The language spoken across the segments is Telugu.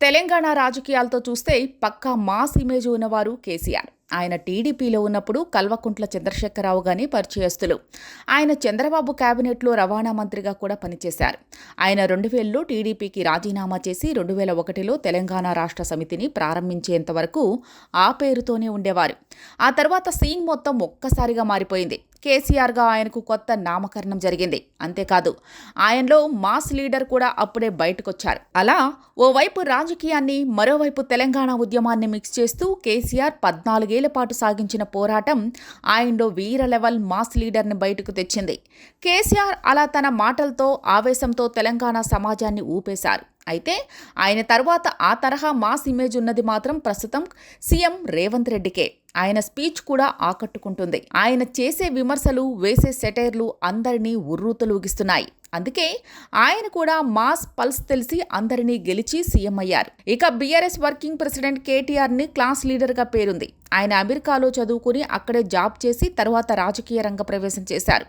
తెలంగాణ రాజకీయాలతో చూస్తే పక్కా మాస్ ఇమేజ్ ఉన్నవారు కేసీఆర్. ఆయన టీడీపీలో ఉన్నప్పుడు కల్వకుంట్ల చంద్రశేఖరరావు గాని పరిచయస్తులు. ఆయన చంద్రబాబు కేబినెట్లో రవాణా మంత్రిగా కూడా పనిచేశారు. ఆయన రెండు వేలలో టీడీపీకి రాజీనామా చేసి రెండు వేల ఒకటిలో తెలంగాణ రాష్ట్ర సమితిని ప్రారంభించేంత వరకు ఆ పేరుతోనే ఉండేవారు. ఆ తర్వాత సీన్ మొత్తం ఒక్కసారిగా మారిపోయింది. కేసీఆర్గా ఆయనకు కొత్త నామకరణం జరిగింది. అంతేకాదు ఆయనలో మాస్ లీడర్ కూడా అప్పుడే బయటకొచ్చారు. అలా ఓవైపు రాజకీయాన్ని మరోవైపు తెలంగాణ ఉద్యమాన్ని మిక్స్ చేస్తూ కేసీఆర్ పద్నాలుగేళ్ళ పాటు సాగించిన పోరాటం ఆయనలో వీర లెవెల్ మాస్ లీడర్ని బయటకు తెచ్చింది. కేసీఆర్ అలా తన మాటలతో ఆవేశంతో తెలంగాణ సమాజాన్ని ఊపేశారు. అయితే ఆయన తర్వాత ఆ తరహా మాస్ ఇమేజ్ ఉన్నది మాత్రం ప్రస్తుతం సీఎం రేవంత్ రెడ్డికే. ఆయన స్పీచ్ కూడా ఆకట్టుకుంటుంది. ఆయన చేసే విమర్శలు వేసే సెటైర్లు అందరినీ ఉర్రూతలూగిస్తున్నాయి. అందుకే ఆయన కూడా మాస్ పల్స్ తెలిసి అందరినీ గెలిచి సీఎం అయ్యారు. ఇక బీఆర్ఎస్ వర్కింగ్ ప్రెసిడెంట్ కేటీఆర్ని క్లాస్ లీడర్గా పేరుంది. ఆయన అమెరికాలో చదువుకుని అక్కడే జాబ్ చేసి తర్వాత రాజకీయ రంగ ప్రవేశం చేశారు.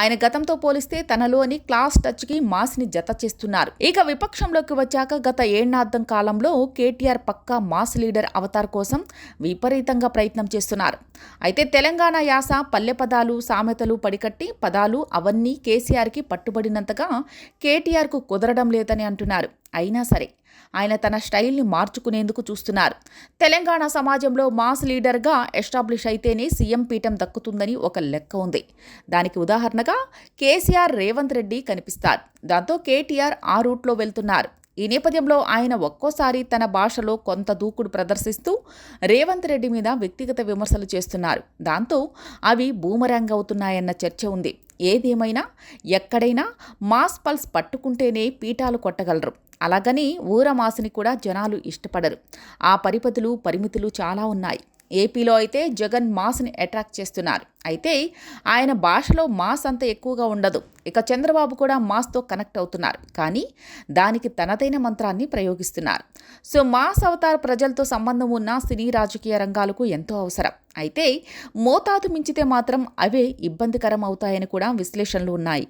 ఆయన గతంతో పోలిస్తే తనలోని క్లాస్ టచ్కి మాస్ని జత చేస్తున్నారు. ఇక విపక్షంలోకి వచ్చాక గత ఏళ్నార్థం కాలంలో కేటీఆర్ పక్కా మాస్ లీడర్ అవతార్ కోసం విపరీతంగా ప్రయత్నం చేస్తున్నారు. అయితే తెలంగాణ యాస పల్లె పదాలు సామెతలు పడికట్టి పదాలు అవన్నీ కేసీఆర్కి పట్టుబడినంతగా కేటీఆర్కు కుదరడం లేదని అంటున్నారు. అయినా సరే ఆయన తన స్టైల్ని మార్చుకునేందుకు చూస్తున్నారు. తెలంగాణ సమాజంలో మాస్ లీడర్గా ఎస్టాబ్లిష్ అయితేనే సీఎం పీఠం దక్కుతుందని ఒక లెక్క ఉంది. దానికి ఉదాహరణగా కేసీఆర్ రేవంత్ రెడ్డి కనిపిస్తారు. దాంతో కేటీఆర్ ఆ రూట్లో వెళ్తున్నారు. ఈ నేపథ్యంలో ఆయన ఒక్కోసారి తన భాషలో కొంత దూకుడు ప్రదర్శిస్తూ రేవంత్ రెడ్డి మీద వ్యక్తిగత విమర్శలు చేస్తున్నారు. దాంతో అవి బూమరాంగ్ అవుతున్నాయన్న చర్చ ఉంది. ఏదేమైనా ఎక్కడైనా మాస్ పల్స్ పట్టుకుంటేనే పీఠాలు కొట్టగలరు. అలాగని ఊరమాసిని కూడా జనాలు ఇష్టపడరు. ఆ పరిపతులు పరిమితులు చాలా ఉన్నాయి. ఏపీలో అయితే జగన్ మాస్ని అట్రాక్ట్ చేస్తున్నారు. అయితే ఆయన భాషలో మాస్ అంత ఎక్కువగా ఉండదు. ఇక చంద్రబాబు కూడా మాస్తో కనెక్ట్ అవుతున్నారు. కానీ దానికి తనదైన మంత్రాన్ని ప్రయోగిస్తున్నారు. సో మాస్ అవతార ప్రజలతో సంబంధం ఉన్న సినీ రాజకీయ రంగాలకు ఎంతో అవసరం. అయితే మోతాదు మించితే మాత్రం అవే ఇబ్బందికరం అవుతాయని కూడా విశ్లేషణలు ఉన్నాయి.